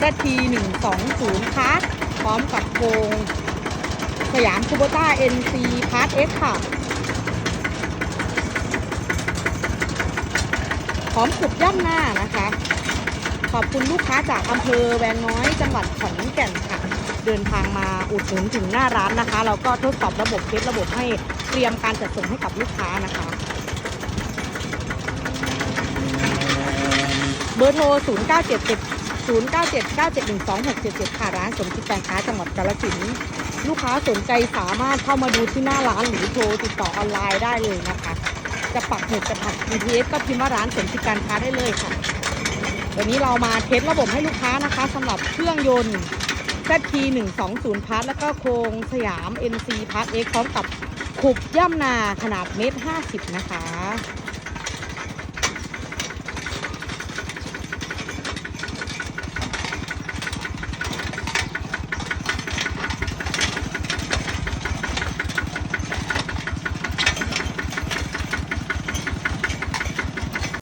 ZT 1 2 0พาร์ทพร้อมกับโครงสยามคูโบต้า NC พาร์ท X ค่ะ พร้อมขุบย่ำหน้านะคะ ขอบคุณลูกค้าจากอำเภอแวงน้อยจังหวัดขอนแก่นค่ะ เดินทางมาอุดหนุนถึงหน้าร้านนะคะ เราก็ทดสอบระบบเทสระบบให้เตรียมการจัดส่งให้กับลูกค้านะคะเบอร์โทร 0 0 9 7 9 7 1 2 6 7 7 ค่ะร้านสมคิดการค้าจังหวัดกาฬสินธุ์ลูกค้าสนใจสามารถเข้ามาดูที่หน้าร้านหรือโทรติดต่อออนไลน์ได้เลยนะคะ จะปักหมุดจะปัก GPS ก็พิมพ์ว่าร้านสมคิดการค้าได้เลยค่ะวันนี้เรามาเทสระบบให้ลูกค้านะคะสำหรับเครื่องยนต์ ZT 1 2 0พาร์ทแล้วก็โครงสยาม NC พาร์ท X พร้อมกับขุบย่ำนาขนาดเมตร50 นะคะ